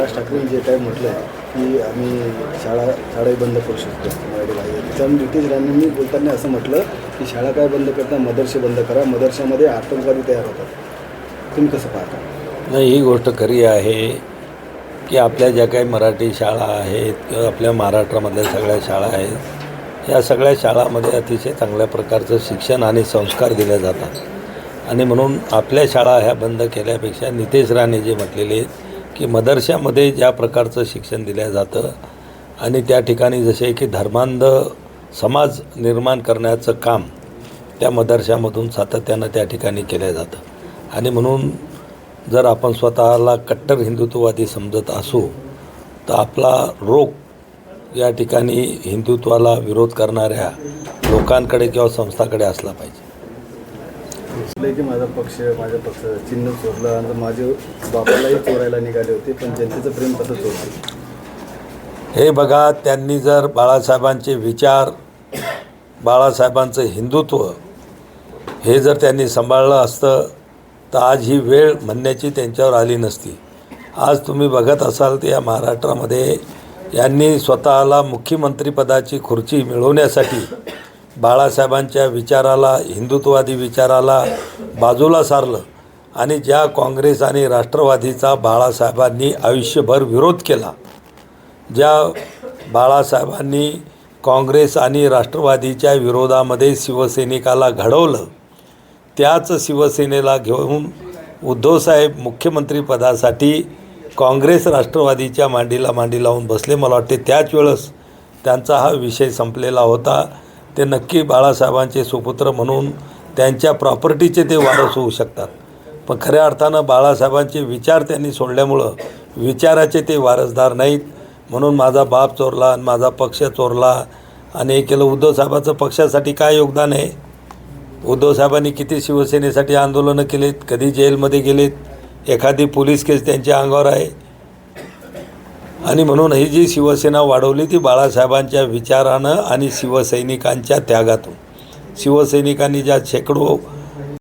राज ठाकरेंनी जे काही म्हटलं की आम्ही शाळा शाळाही बंद करू शकतो. मराठी बाह्य त्याच्यावर नितीश राणेंनी बोलताना असं म्हटलं की शाळा काय बंद करता? मदरसे बंद करा. मदरशामध्ये आतंकवादी तयार होतात. तुम्ही कसं पाहता? नाही ही गोष्ट खरी आहे की आपल्या ज्या काही मराठी शाळा आहेत किंवा आपल्या महाराष्ट्रामधल्या सगळ्या शाळा आहेत या सगळ्या शाळामध्ये अतिशय चांगल्या प्रकारचं शिक्षण आणि संस्कार दिले जातात. आणि म्हणून आपल्या शाळा ह्या बंद केल्यापेक्षा नितेश राणे जे म्हटलेले आहेत की मदरशामध्ये ज्या प्रकारचं शिक्षण दिलं जातं आणि त्या ठिकाणी जसे की धर्मांध समाज निर्माण करण्याचं काम त्या मदरशामधून सातत्यानं त्या ठिकाणी केलं जातं. आणि म्हणून जर आपण स्वतःला कट्टर हिंदुत्ववादी समजत असू तर आपला रोग या ठिकाणी हिंदुत्वाला विरोध करणाऱ्या लोकांकडे किंवा संस्थाकडे असला पाहिजे. दिसलंय की माझा पक्ष माझ्या पक्ष चिन्ह चोरलं आणि माझे बापालाही चोरायला निघाले होते पण जनतेचं प्रेम कसं चोरते हे बघा त्यांनी जर बाळासाहेबांचे विचार बाळासाहेबांचं हिंदुत्व हे जर त्यांनी सांभाळलं असतं तर आज ही वेळ म्हणण्याची त्यांच्यावर आली नसती. आज तुम्ही बघत असाल तर या महाराष्ट्रामध्ये यांनी स्वतःला मुख्यमंत्रीपदाची खुर्ची मिळवण्यासाठी बाळासाहेबांच्या विचाराला हिंदुत्ववादी विचाराला बाजूला सारलं आणि ज्या काँग्रेस आणि राष्ट्रवादीचा बाळासाहेबांनी आयुष्यभर विरोध केला ज्या बाळासाहेबांनी काँग्रेस आणि राष्ट्रवादीच्या विरोधामध्ये शिवसैनिकाला घडवलं त्याच शिवसेनेला घेऊन उद्धवसाहेब मुख्यमंत्रीपदासाठी काँग्रेस राष्ट्रवादीच्या मांडीला मांडी लावून बसले. मला वाटते त्याच वेळेस त्यांचा हा विषय संपलेला होता. ते नक्की बाळासाहेबांचे सुपुत्र म्हणून त्यांच्या प्रॉपर्टीचे ते वारस होऊ शकतात. पण खऱ्या अर्थानं बाळासाहेबांचे विचार त्यांनी सोडल्यामुळं विचाराचे ते वारसदार नाहीत. म्हणून माझा बाप चोरला आणि माझा पक्ष चोरला. आणि हे केलं उद्धवसाहेबाचं पक्षासाठी काय योगदान आहे? उद्धवसाहेबांनी किती शिवसेनेसाठी आंदोलनं केलीत कधी जेलमध्ये गेलेत? एखादी पोलीस केस त्यांच्या अंगावर आहे? आणि म्हणून ही जी शिवसेना वाढवली ती बाळासाहेबांच्या विचारानं आणि शिवसैनिकांच्या त्यागातून. शिवसैनिकांनी ज्या शेकडो